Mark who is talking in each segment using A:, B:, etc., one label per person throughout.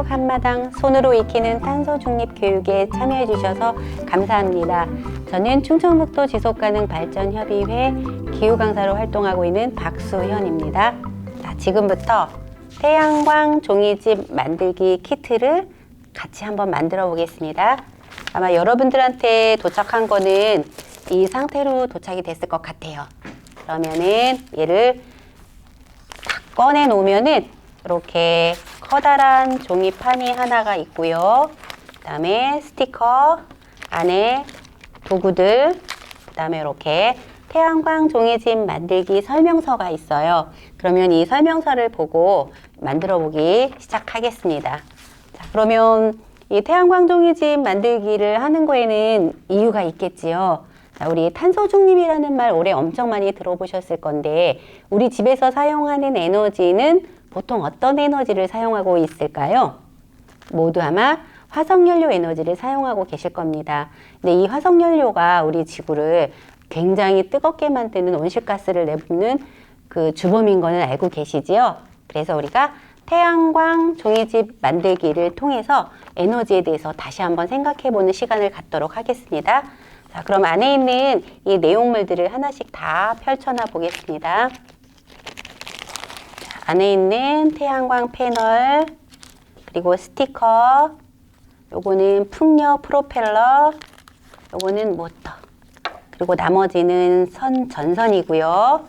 A: 한마육 한마당 손으로 익히는 탄소 중립 교육에 참여해 주셔서 감사합니다. 저는 충청북도 지속가능 발전 협의회 기후 강사로 활동하고 있는 박수현입니다. 자, 지금부터 태양광 종이집 만들기 키트를 같이 한번 만들어 보겠습니다. 아마 여러분들한테 도착한 거는 이 상태로 도착이 됐을 것 같아요. 그러면은 얘를 딱 꺼내 놓으면은 이렇게 커다란 종이판이 하나가 있고요. 그 다음에 스티커 안에 도구들, 그 다음에 이렇게 태양광 종이집 만들기 설명서가 있어요. 그러면 이 설명서를 보고 만들어 보기 시작하겠습니다. 자, 그러면 이 태양광 종이집 만들기를 하는 거에는 이유가 있겠지요. 자, 우리 탄소 중립이라는 말 올해 엄청 많이 들어보셨을 건데 우리 집에서 사용하는 에너지는 보통 어떤 에너지를 사용하고 있을까요? 모두 아마 화석연료 에너지를 사용하고 계실 겁니다. 근데 이 화석연료가 우리 지구를 굉장히 뜨겁게 만드는 온실가스를 내뿜는 그 주범인 거는 알고 계시지요? 그래서 우리가 태양광 종이집 만들기를 통해서 에너지에 대해서 다시 한번 생각해 보는 시간을 갖도록 하겠습니다. 자, 그럼 안에 있는 이 내용물들을 하나씩 다 펼쳐놔 보겠습니다. 자, 안에 있는 태양광 패널, 그리고 스티커, 요거는 풍력 프로펠러, 요거는 모터, 그리고 나머지는 선 전선이고요.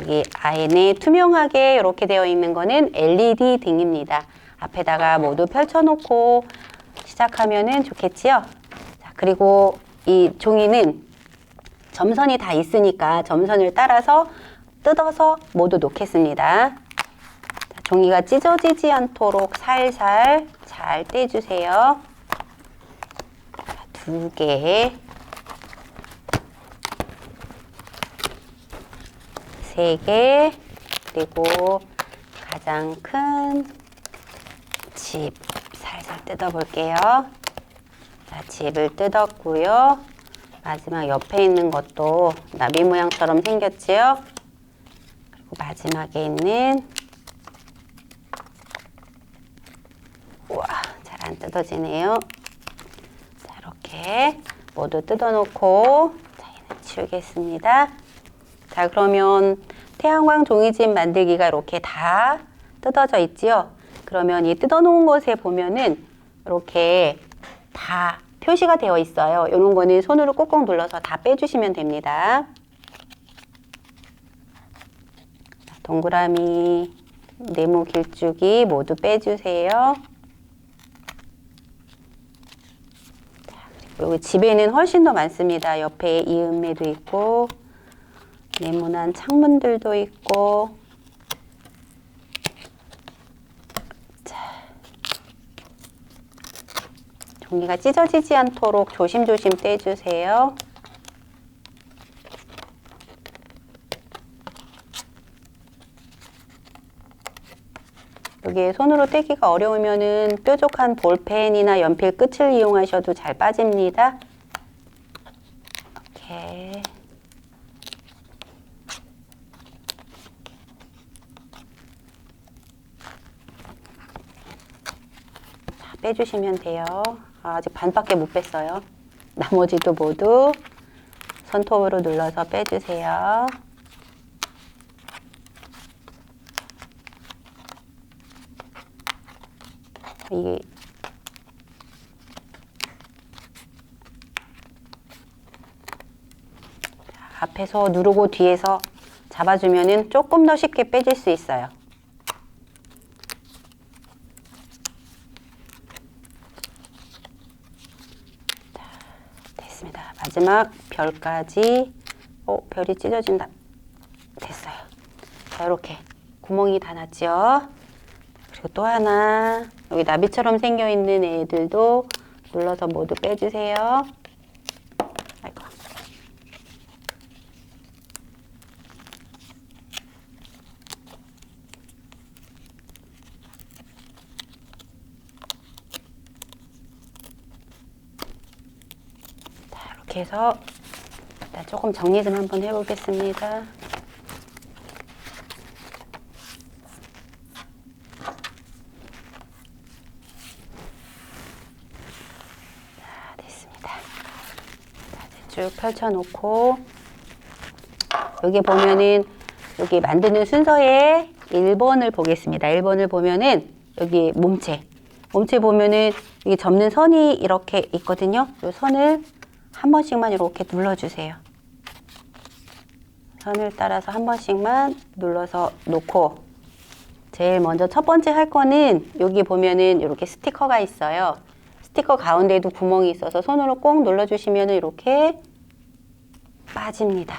A: 여기 안에 투명하게 이렇게 되어 있는 거는 LED 등입니다. 앞에다가 모두 펼쳐놓고 시작하면은 좋겠지요. 자, 그리고 이 종이는 점선이 다 있으니까 점선을 따라서 뜯어서 모두 놓겠습니다. 자, 종이가 찢어지지 않도록 살살 잘 떼주세요. 자, 두 개, 세 개, 그리고 가장 큰 집 살살 뜯어볼게요. 자, 집을 뜯었고요. 마지막 옆에 있는 것도 나비 모양처럼 생겼지요? 마지막에 있는 우와, 잘 안 뜯어지네요. 자, 이렇게 모두 뜯어놓고 자, 얘는 치우겠습니다. 자, 그러면 태양광 종이집 만들기가 이렇게 다 뜯어져 있지요? 그러면 이 뜯어놓은 곳에 보면은 이렇게 다 표시가 되어 있어요. 이런 거는 손으로 꾹꾹 눌러서 다 빼주시면 됩니다. 자, 동그라미, 네모 길쭉이 모두 빼주세요. 자, 여기 집에는 훨씬 더 많습니다. 옆에 이음매도 있고, 네모난 창문들도 있고, 종이가 찢어지지 않도록 조심조심 떼주세요. 여기 손으로 떼기가 어려우면은 뾰족한 볼펜이나 연필 끝을 이용하셔도 잘 빠집니다. 이렇게. 다 빼주시면 돼요. 아, 아직 반밖에 못 뺐어요. 나머지도 모두 손톱으로 눌러서 빼주세요. 이게 앞에서 누르고 뒤에서 잡아주면은 조금 더 쉽게 빼질 수 있어요. 됐습니다. 마지막 별까지 어, 별이 찢어진다. 됐어요. 자, 이렇게 구멍이 다 났죠. 그리고 또 하나 여기 나비처럼 생겨 있는 애들도 눌러서 모두 빼주세요. 아이고. 자, 이렇게 해서 조금 정리 좀 한번 해보겠습니다. 쭉 펼쳐놓고 여기 보면은 여기 만드는 순서에 1번을 보겠습니다. 1번을 보면은 여기 몸체. 몸체 보면은 여기 접는 선이 이렇게 있거든요. 이 선을 한 번씩만 이렇게 눌러주세요. 선을 따라서 한 번씩만 눌러서 놓고 제일 먼저 첫 번째 할 거는 여기 보면은 이렇게 스티커가 있어요. 스티커 가운데에도 구멍이 있어서 손으로 꼭 눌러주시면 이렇게 빠집니다.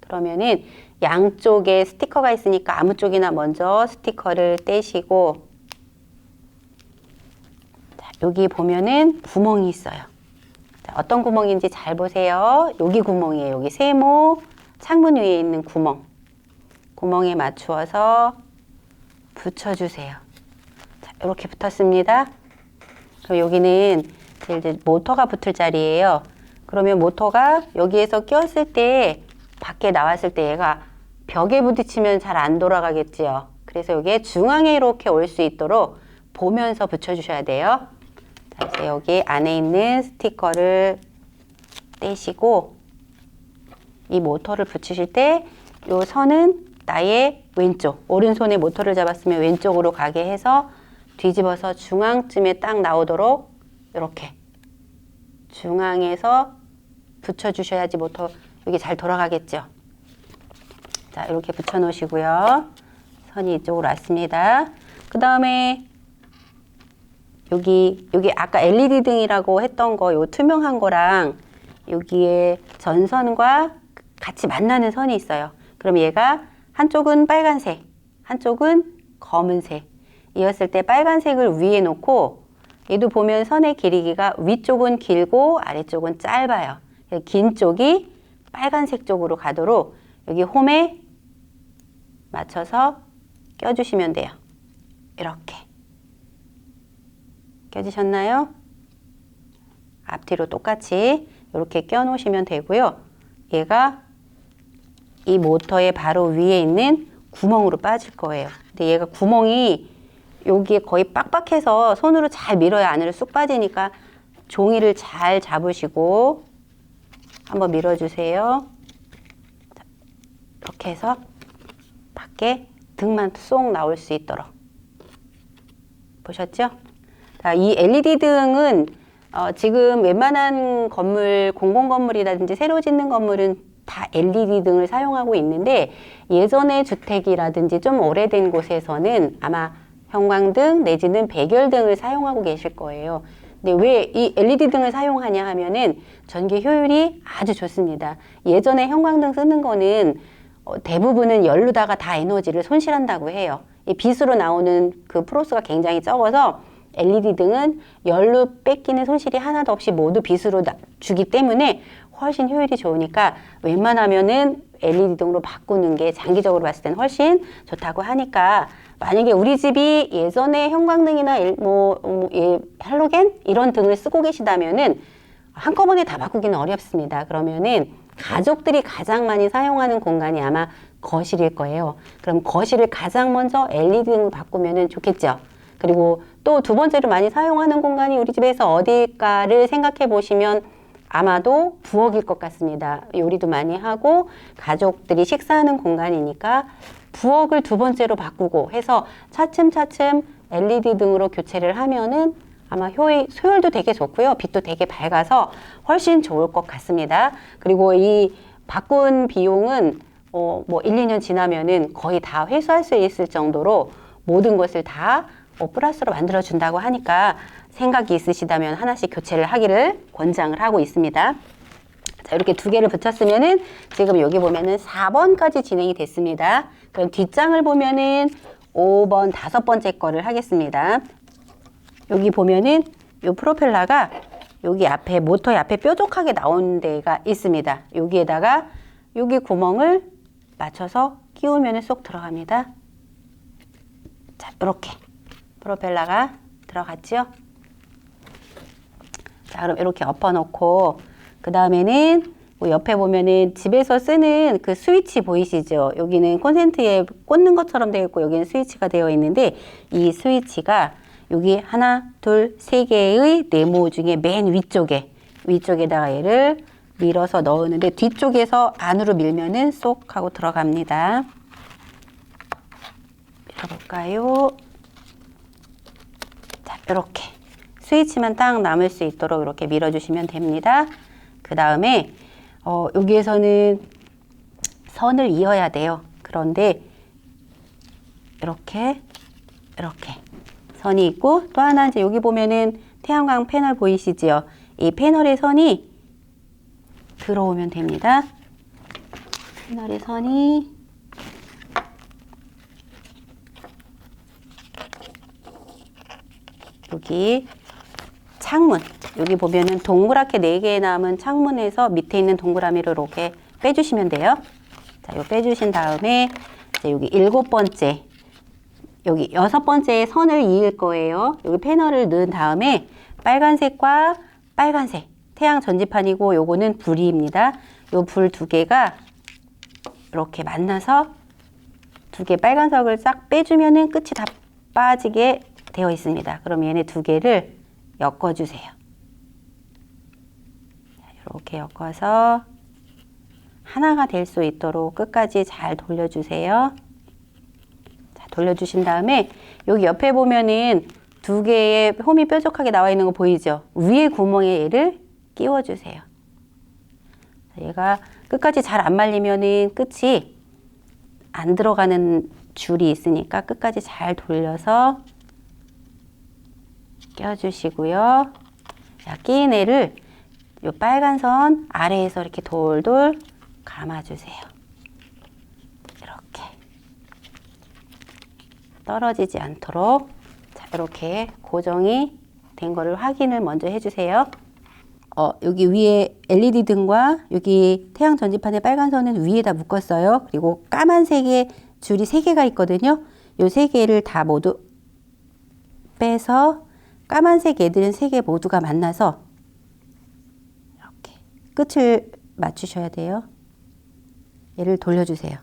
A: 그러면은 양쪽에 스티커가 있으니까 아무 쪽이나 먼저 스티커를 떼시고 자, 여기 보면은 구멍이 있어요. 자, 어떤 구멍인지 잘 보세요. 여기 구멍이에요. 여기 세모 창문 위에 있는 구멍. 구멍에 맞추어서 붙여주세요. 자, 이렇게 붙었습니다. 그럼 여기는 제 이제 모터가 붙을 자리예요. 그러면 모터가 여기에서 끼었을 때 밖에 나왔을 때 얘가 벽에 부딪히면 잘 안 돌아가겠지요. 그래서 여기에 중앙에 이렇게 올 수 있도록 보면서 붙여주셔야 돼요. 자, 이제 여기 안에 있는 스티커를 떼시고 이 모터를 붙이실 때 이 선은 나의 왼쪽, 오른손에 모터를 잡았으면 왼쪽으로 가게 해서 뒤집어서 중앙쯤에 딱 나오도록 이렇게 중앙에서 붙여주셔야지 모터 여기 잘 돌아가겠죠. 자, 이렇게 붙여 놓으시고요. 선이 이쪽으로 왔습니다. 그 다음에 여기, 여기 아까 LED 등이라고 했던 거, 요 투명한 거랑 여기에 전선과 같이 만나는 선이 있어요. 그럼 얘가 한쪽은 빨간색, 한쪽은 검은색. 이었을 때 빨간색을 위에 놓고 얘도 보면 선의 길이가 위쪽은 길고 아래쪽은 짧아요. 긴 쪽이 빨간색 쪽으로 가도록 여기 홈에 맞춰서 껴주시면 돼요. 이렇게. 껴주셨나요? 앞뒤로 똑같이 이렇게 껴놓으시면 되고요. 얘가 이 모터의 바로 위에 있는 구멍으로 빠질 거예요. 근데 얘가 구멍이 여기에 거의 빡빡해서 손으로 잘 밀어야 안으로 쑥 빠지니까 종이를 잘 잡으시고 한번 밀어주세요. 자, 이렇게 해서 밖에 등만 쏙 나올 수 있도록 보셨죠? 자, 이 LED 등은 어, 지금 웬만한 건물, 공공 건물이라든지 새로 짓는 건물은 다 LED 등을 사용하고 있는데 예전의 주택이라든지 좀 오래된 곳에서는 아마 형광등 내지는 백열등을 사용하고 계실 거예요. 근데 왜 이 LED 등을 사용하냐 하면은 전기 효율이 아주 좋습니다. 예전에 형광등 쓰는 거는 어, 대부분은 열로다가 다 에너지를 손실한다고 해요. 이 빛으로 나오는 그 프로스가 굉장히 적어서 LED 등은 열로 뺏기는 손실이 하나도 없이 모두 빛으로 나, 주기 때문에 훨씬 효율이 좋으니까 웬만하면은 LED 등으로 바꾸는 게 장기적으로 봤을 때는 훨씬 좋다고 하니까 만약에 우리 집이 예전에 형광등이나 일- 뭐, 뭐 예, 할로겐 이런 등을 쓰고 계시다면은 한꺼번에 다 바꾸기는 어렵습니다. 그러면은 가족들이 가장 많이 사용하는 공간이 아마 거실일 거예요. 그럼 거실을 가장 먼저 LED 등으로 바꾸면은 좋겠죠. 그리고 또 두 번째로 많이 사용하는 공간이 우리 집에서 어딜까를 생각해 보시면 아마도 부엌일 것 같습니다. 요리도 많이 하고 가족들이 식사하는 공간이니까 부엌을 두 번째로 바꾸고 해서 차츰차츰 LED 등으로 교체를 하면은 아마 효율, 효율도 되게 좋고요. 빛도 되게 밝아서 훨씬 좋을 것 같습니다. 그리고 이 바꾼 비용은 어, 뭐 1, 2년 지나면은 거의 다 회수할 수 있을 정도로 모든 것을 다 어, 플러스로 만들어 준다고 하니까 생각이 있으시다면 하나씩 교체를 하기를 권장을 하고 있습니다. 자, 이렇게 두 개를 붙였으면은 지금 여기 보면은 4번까지 진행이 됐습니다. 그럼 뒷장을 보면은 5번 다섯 번째 거를 하겠습니다. 여기 보면은 요 프로펠러가 여기 앞에 모터의 앞에 뾰족하게 나온 데가 있습니다. 여기에다가 여기 구멍을 맞춰서 끼우면 쏙 들어갑니다. 자, 이렇게 프로펠러가 들어갔죠? 자, 그럼 이렇게 엎어놓고 그 다음에는 뭐 옆에 보면은 집에서 쓰는 그 스위치 보이시죠? 여기는 콘센트에 꽂는 것처럼 되어 있고 여기는 스위치가 되어 있는데 이 스위치가 여기 하나, 둘, 세 개의 네모 중에 맨 위쪽에 위쪽에다가 얘를 밀어서 넣었는데 뒤쪽에서 안으로 밀면은 쏙 하고 들어갑니다. 밀어볼까요? 자, 이렇게 스위치만 딱 남을 수 있도록 이렇게 밀어주시면 됩니다. 그 다음에 어, 여기에서는 선을 이어야 돼요. 그런데 이렇게 이렇게 선이 있고 또 하나 이제 여기 보면은 태양광 패널 보이시지요? 이 패널의 선이 들어오면 됩니다. 패널의 선이 여기 창문 여기 보면은 동그랗게 네 개 남은 창문에서 밑에 있는 동그라미를 이렇게 빼주시면 돼요. 자, 이거 빼주신 다음에 여기 일곱 번째 여기 여섯 번째 선을 이을 거예요. 여기 패널을 넣은 다음에 빨간색과 빨간색 태양 전지판이고 요거는 불이입니다. 요 불 두 개가 이렇게 만나서 두 개 빨간색을 싹 빼주면은 끝이 다 빠지게 되어 있습니다. 그럼 얘네 두 개를 엮어주세요. 이렇게 엮어서 하나가 될 수 있도록 끝까지 잘 돌려주세요. 자, 돌려주신 다음에 여기 옆에 보면은 두 개의 홈이 뾰족하게 나와 있는 거 보이죠? 위에 구멍에 얘를 끼워주세요. 자, 얘가 끝까지 잘 안 말리면은 끝이 안 들어가는 줄이 있으니까 끝까지 잘 돌려서 껴주시고요. 자, 끼인 애를 요 빨간 선 아래에서 이렇게 돌돌 감아주세요. 이렇게 떨어지지 않도록 자, 이렇게 고정이 된 거를 확인을 먼저 해주세요. 어, 여기 위에 LED 등과 여기 태양 전지판의 빨간 선은 위에다 묶었어요. 그리고 까만색의 줄이 세 개가 있거든요. 요세 개를 다 모두 빼서 까만색 애들은 세 개 모두가 만나서 이렇게 끝을 맞추셔야 돼요. 얘를 돌려주세요.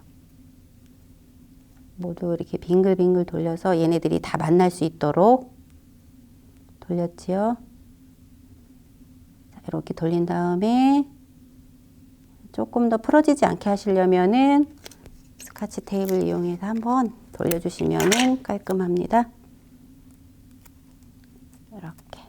A: 모두 이렇게 빙글빙글 돌려서 얘네들이 다 만날 수 있도록 돌렸지요. 자, 이렇게 돌린 다음에 조금 더 풀어지지 않게 하시려면은 스카치 테이블 이용해서 한번 돌려주시면은 깔끔합니다. 이렇게.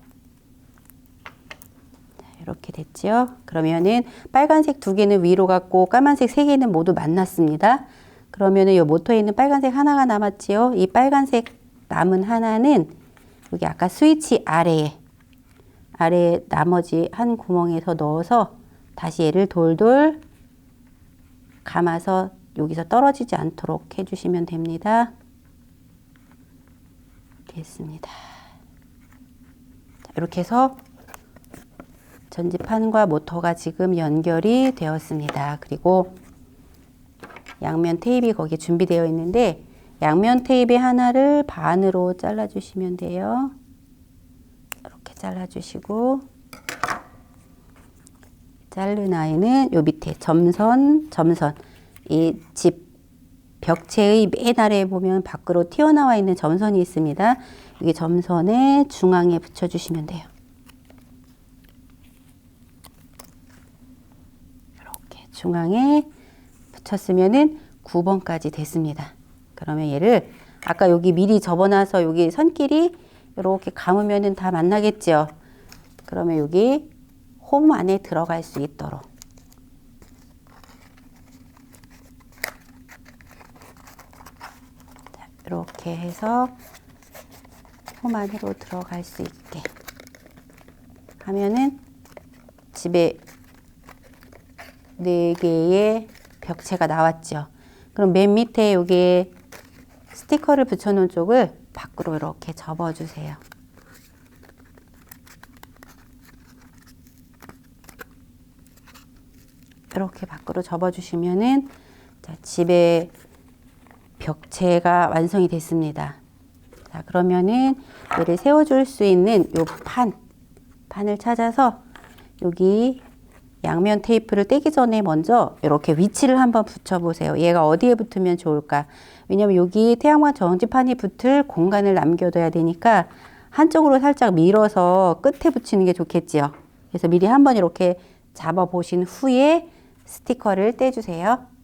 A: 자, 이렇게 됐죠? 그러면은 빨간색 두 개는 위로 갔고 까만색 세 개는 모두 만났습니다. 그러면은 이 모터에 있는 빨간색 하나가 남았지요? 이 빨간색 남은 하나는 여기 아까 스위치 아래에 아래 나머지 한 구멍에서 넣어서 다시 얘를 돌돌 감아서 여기서 떨어지지 않도록 해주시면 됩니다. 됐습니다. 자, 이렇게 해서 전지판과 모터가 지금 연결이 되었습니다. 그리고 양면 테이프 거기에 준비되어 있는데 양면 테이프 하나를 반으로 잘라주시면 돼요. 이렇게 잘라주시고 자른 아이는 요 밑에 점선, 점선 이 집 벽체의 맨 아래에 보면 밖으로 튀어나와 있는 점선이 있습니다. 여기 점선의 중앙에 붙여주시면 돼요. 이렇게 중앙에 붙였으면은 9번까지 됐습니다. 그러면 얘를 아까 여기 미리 접어놔서 여기 선끼리 이렇게 감으면은 다 만나겠죠. 그러면 여기 홈 안에 들어갈 수 있도록 자, 이렇게 해서 홈 안으로 들어갈 수 있게 하면은 집에 네 개의 벽체가 나왔죠. 그럼 맨 밑에 여기에 스티커를 붙여놓은 쪽을 밖으로 이렇게 접어주세요. 이렇게 밖으로 접어주시면은 자, 집에 벽체가 완성이 됐습니다. 자, 그러면은 얘를 세워줄 수 있는 요 판, 판을 찾아서 여기 양면 테이프를 떼기 전에 먼저 이렇게 위치를 한번 붙여보세요. 얘가 어디에 붙으면 좋을까? 왜냐면 여기 태양광 전지판이 붙을 공간을 남겨둬야 되니까 한쪽으로 살짝 밀어서 끝에 붙이는 게 좋겠지요. 그래서 미리 한번 이렇게 잡아 보신 후에 스티커를 떼주세요.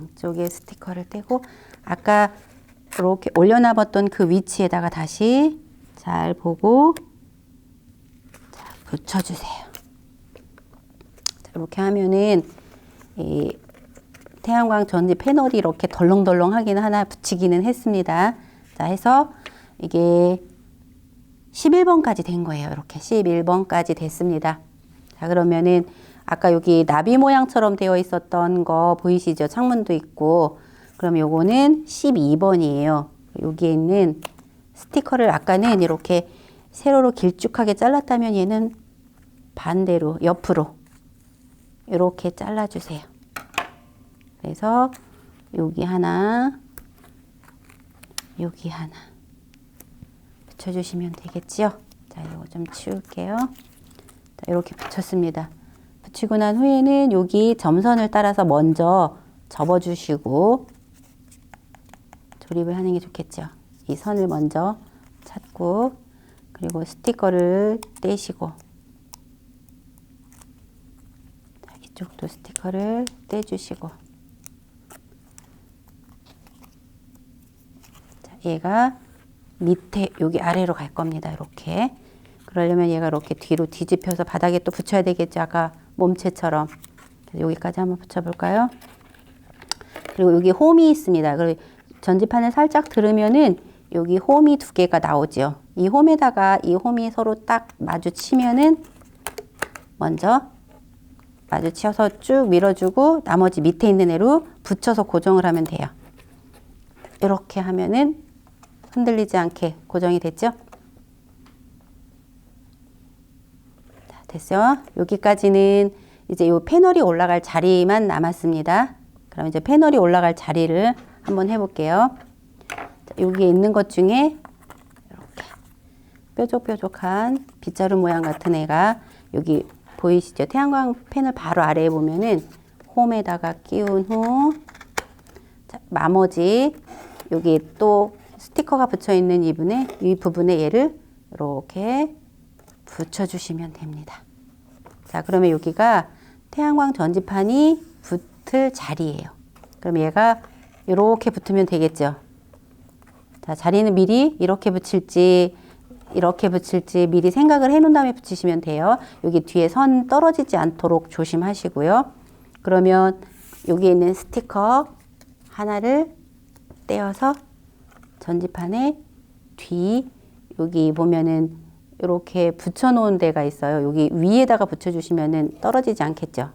A: 양쪽에 스티커를 떼고 아까 이렇게 올려놔봤던 그 위치에다가 다시 잘 보고 자, 붙여주세요. 자, 이렇게 하면은 이 태양광 전지 패널이 이렇게 덜렁덜렁 하긴 하나 붙이기는 했습니다. 자, 해서 이게 11번까지 된 거예요. 이렇게 11번까지 됐습니다. 자, 그러면은 아까 여기 나비 모양처럼 되어 있었던 거 보이시죠? 창문도 있고. 그럼 요거는 12번이에요. 여기에 있는 스티커를 아까는 이렇게 세로로 길쭉하게 잘랐다면 얘는 반대로 옆으로 이렇게 잘라주세요. 그래서 여기 하나, 여기 하나 붙여주시면 되겠지요. 자, 이거 좀 치울게요. 자, 이렇게 붙였습니다. 붙이고 난 후에는 여기 점선을 따라서 먼저 접어주시고 조립을 하는 게 좋겠죠. 이 선을 먼저 찾고 그리고 스티커를 떼시고 자, 이쪽도 스티커를 떼주시고 자, 얘가 밑에 여기 아래로 갈 겁니다. 이렇게 그러려면 얘가 이렇게 뒤로 뒤집혀서 바닥에 또 붙여야 되겠죠. 아까 몸체처럼 여기까지 한번 붙여볼까요? 그리고 여기 홈이 있습니다. 그리고 전지판을 살짝 들으면은 여기 홈이 두 개가 나오죠. 이 홈에다가 이 홈이 서로 딱 마주치면은 먼저 마주치어서 쭉 밀어주고 나머지 밑에 있는 애로 붙여서 고정을 하면 돼요. 이렇게 하면은 흔들리지 않게 고정이 됐죠? 됐어요. 여기까지는 이제 이 패널이 올라갈 자리만 남았습니다. 그럼 이제 패널이 올라갈 자리를 한번 해볼게요. 자, 여기에 있는 것 중에 이렇게 뾰족뾰족한 빗자루 모양 같은 애가 여기 보이시죠? 태양광 패널 바로 아래에 보면은 홈에다가 끼운 후 자, 나머지 여기 또 스티커가 붙여 있는 이 부분에 이 부분에 얘를 이렇게 붙여주시면 됩니다. 자, 그러면 여기가 태양광 전지판이 붙을 자리예요. 그럼 얘가 이렇게 붙으면 되겠죠. 자, 자리는 미리 이렇게 붙일지 이렇게 붙일지 미리 생각을 해 놓은 다음에 붙이시면 돼요. 여기 뒤에 선 떨어지지 않도록 조심하시고요. 그러면 여기 있는 스티커 하나를 떼어서 전지판에 뒤 여기 보면은 이렇게 붙여 놓은 데가 있어요. 여기 위에다가 붙여 주시면은 떨어지지 않겠죠.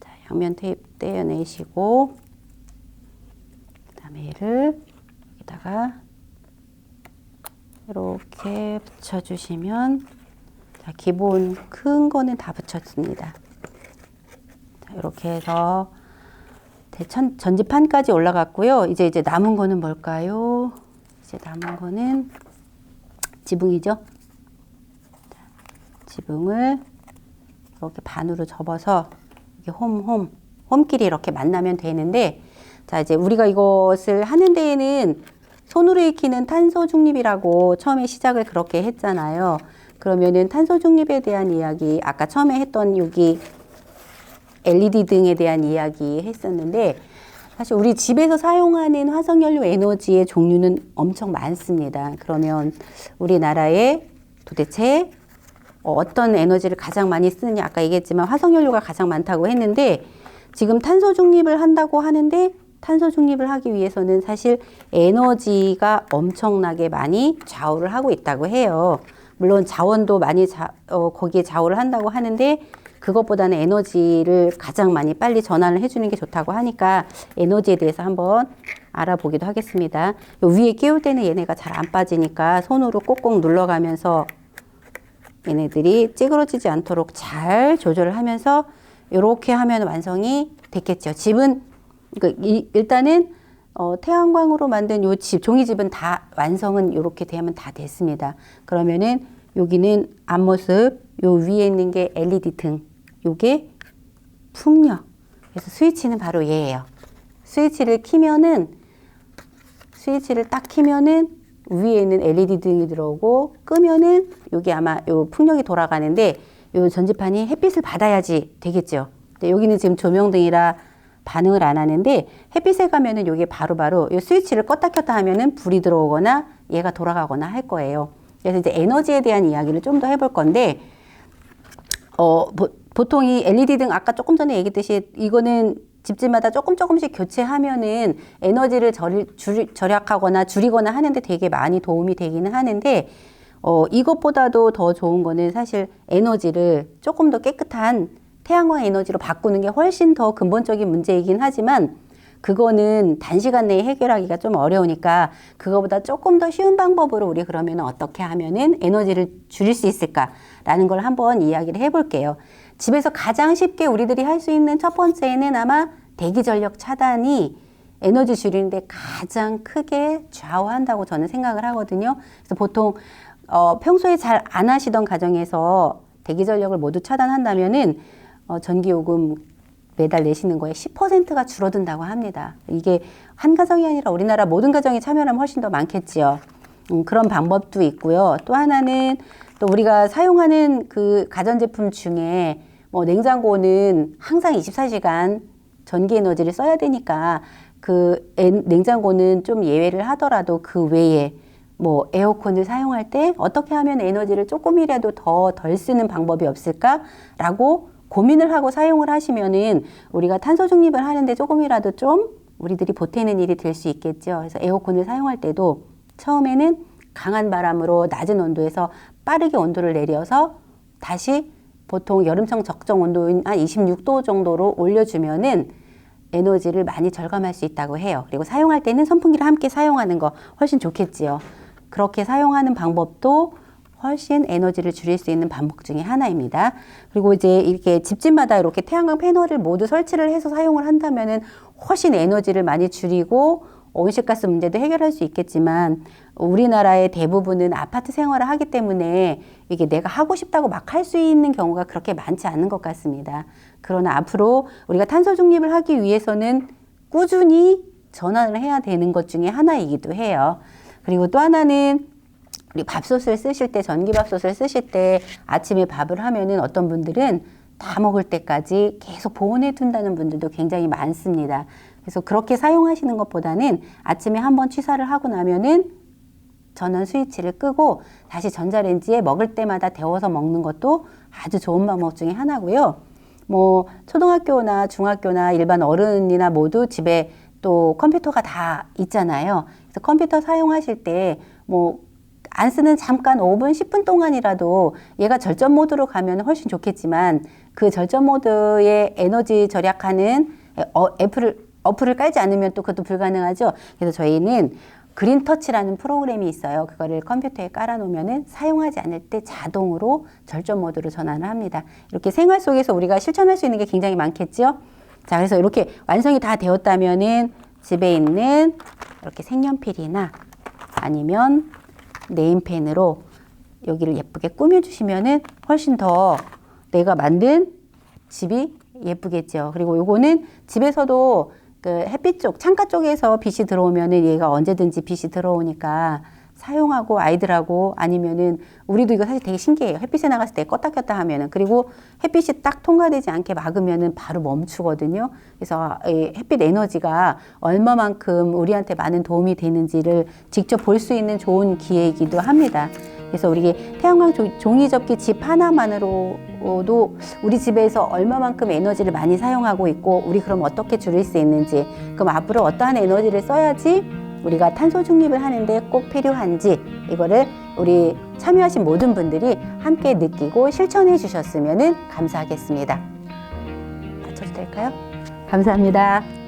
A: 자, 양면 테이프 떼어내시고 그다음에 얘를 여기다가 이렇게 붙여 주시면 자, 기본 큰 거는 다 붙였습니다. 자, 이렇게 해서 대천 전지판까지 올라갔고요. 이제 이제 남은 거는 뭘까요? 이제 남은 거는 지붕이죠. 자, 지붕을 이렇게 반으로 접어서 이렇게 홈, 홈, 홈끼리 이렇게 만나면 되는데, 자, 이제 우리가 이것을 하는 데에는 손으로 익히는 탄소 중립이라고 처음에 시작을 그렇게 했잖아요. 그러면은 탄소 중립에 대한 이야기, 아까 처음에 했던 여기 LED 등에 대한 이야기 했었는데, 사실 우리 집에서 사용하는 화석연료 에너지의 종류는 엄청 많습니다. 그러면 우리나라에 도대체 어떤 에너지를 가장 많이 쓰느냐 아까 얘기했지만 화석연료가 가장 많다고 했는데 지금 탄소 중립을 한다고 하는데 탄소 중립을 하기 위해서는 사실 에너지가 엄청나게 많이 좌우를 하고 있다고 해요. 물론 자원도 많이 자, 어, 거기에 좌우를 한다고 하는데 그것보다는 에너지를 가장 많이 빨리 전환을 해주는 게 좋다고 하니까 에너지에 대해서 한번 알아보기도 하겠습니다. 위에 끼울 때는 얘네가 잘 안 빠지니까 손으로 꼭꼭 눌러가면서 얘네들이 찌그러지지 않도록 잘 조절을 하면서 이렇게 하면 완성이 됐겠죠. 집은 그 일단은 어, 태양광으로 만든 요 집, 종이집은 다 완성은 이렇게 되면 다 됐습니다. 그러면은 여기는 앞모습, 요 위에 있는 게 LED 등, 요게 풍력. 그래서 스위치는 바로 얘예요. 스위치를 키면은 스위치를 딱 키면은 위에 있는 LED 등이 들어오고 끄면은 여기 아마 요 풍력이 돌아가는데 요 전지판이 햇빛을 받아야지 되겠죠. 근데 여기는 지금 조명등이라 반응을 안 하는데 햇빛에 가면은 요게 바로바로 요 스위치를 껐다 켰다 하면은 불이 들어오거나 얘가 돌아가거나 할 거예요. 그래서 이제 에너지에 대한 이야기를 좀 더 해볼 건데 어, 보, 통이 LED 등 아까 조금 전에 얘기했듯이 이거는 집집마다 조금 조금씩 교체하면은 에너지를 절, 줄, 절약하거나 줄이거나 하는데 되게 많이 도움이 되기는 하는데 어, 이것보다도 더 좋은 거는 사실 에너지를 조금 더 깨끗한 태양광 에너지로 바꾸는 게 훨씬 더 근본적인 문제이긴 하지만 그거는 단시간 내에 해결하기가 좀 어려우니까 그거보다 조금 더 쉬운 방법으로 우리 그러면 어떻게 하면은 에너지를 줄일 수 있을까라는 걸 한번 이야기를 해볼게요. 집에서 가장 쉽게 우리들이 할 수 있는 첫 번째는 아마 대기 전력 차단이 에너지 줄이는데 가장 크게 좌우한다고 저는 생각을 하거든요. 그래서 보통 어, 평소에 잘 안 하시던 가정에서 대기 전력을 모두 차단한다면은 어, 전기 요금 매달 내시는 거에 10%가 줄어든다고 합니다. 이게 한 가정이 아니라 우리나라 모든 가정이 참여하면 훨씬 더 많겠지요. 음, 그런 방법도 있고요. 또 하나는 또 우리가 사용하는 그 가전제품 중에 뭐 냉장고는 항상 24시간 전기 에너지를 써야 되니까 그 에- 냉장고는 좀 예외를 하더라도 그 외에 뭐 에어컨을 사용할 때 어떻게 하면 에너지를 조금이라도 더 덜 쓰는 방법이 없을까라고 고민을 하고 사용을 하시면은 우리가 탄소 중립을 하는데 조금이라도 좀 우리들이 보태는 일이 될 수 있겠죠. 그래서 에어컨을 사용할 때도 처음에는 강한 바람으로 낮은 온도에서 빠르게 온도를 내려서 다시 보통 여름청 적정 온도인 한 26도 정도로 올려주면은 에너지를 많이 절감할 수 있다고 해요. 그리고 사용할 때는 선풍기를 함께 사용하는 거 훨씬 좋겠지요. 그렇게 사용하는 방법도 훨씬 에너지를 줄일 수 있는 방법 중에 하나입니다. 그리고 이제 이렇게 집집마다 이렇게 태양광 패널을 모두 설치를 해서 사용을 한다면은 훨씬 에너지를 많이 줄이고 온실가스 문제도 해결할 수 있겠지만 우리나라의 대부분은 아파트 생활을 하기 때문에 이게 내가 하고 싶다고 막 할 수 있는 경우가 그렇게 많지 않은 것 같습니다. 그러나 앞으로 우리가 탄소 중립을 하기 위해서는 꾸준히 전환을 해야 되는 것 중에 하나이기도 해요. 그리고 또 하나는 우리 밥솥을 쓰실 때 전기밥솥을 쓰실 때 아침에 밥을 하면은 어떤 분들은 다 먹을 때까지 계속 보온해 둔다는 분들도 굉장히 많습니다. 그래서 그렇게 사용하시는 것보다는 아침에 한번 취사를 하고 나면은 전원 스위치를 끄고 다시 전자레인지에 먹을 때마다 데워서 먹는 것도 아주 좋은 방법 중에 하나고요. 뭐 초등학교나 중학교나 일반 어른이나 모두 집에 또 컴퓨터가 다 있잖아요. 그래서 컴퓨터 사용하실 때뭐 안 쓰는 잠깐 5분, 10분 동안이라도 얘가 절전 모드로 가면 훨씬 좋겠지만 그 절전 모드의 에너지 절약하는 어, 애플을 어플을 깔지 않으면 또 그것도 불가능하죠. 그래서 저희는 그린 터치라는 프로그램이 있어요. 그거를 컴퓨터에 깔아놓으면은 사용하지 않을 때 자동으로 절전 모드로 전환을 합니다. 이렇게 생활 속에서 우리가 실천할 수 있는 게 굉장히 많겠죠. 자, 그래서 이렇게 완성이 다 되었다면은 집에 있는 이렇게 색연필이나 아니면 네임펜으로 여기를 예쁘게 꾸며주시면은 훨씬 더 내가 만든 집이 예쁘겠죠. 그리고 요거는 집에서도 그 햇빛 쪽, 창가 쪽에서 빛이 들어오면은 얘가 언제든지 빛이 들어오니까 사용하고 아이들하고 아니면은 우리도 이거 사실 되게 신기해요. 햇빛에 나갔을 때 껐다 켰다 하면은 그리고 햇빛이 딱 통과되지 않게 막으면은 바로 멈추거든요. 그래서 이 햇빛 에너지가 얼마만큼 우리한테 많은 도움이 되는지를 직접 볼 수 있는 좋은 기회이기도 합니다. 그래서 우리 태양광 조- 종이 접기 집 하나만으로도 우리 집에서 얼마만큼 에너지를 많이 사용하고 있고 우리 그럼 어떻게 줄일 수 있는지 그럼 앞으로 어떠한 에너지를 써야지 우리가 탄소 중립을 하는데 꼭 필요한지 이거를 우리 참여하신 모든 분들이 함께 느끼고 실천해 주셨으면 감사하겠습니다. 맞춰도 될까요? 감사합니다.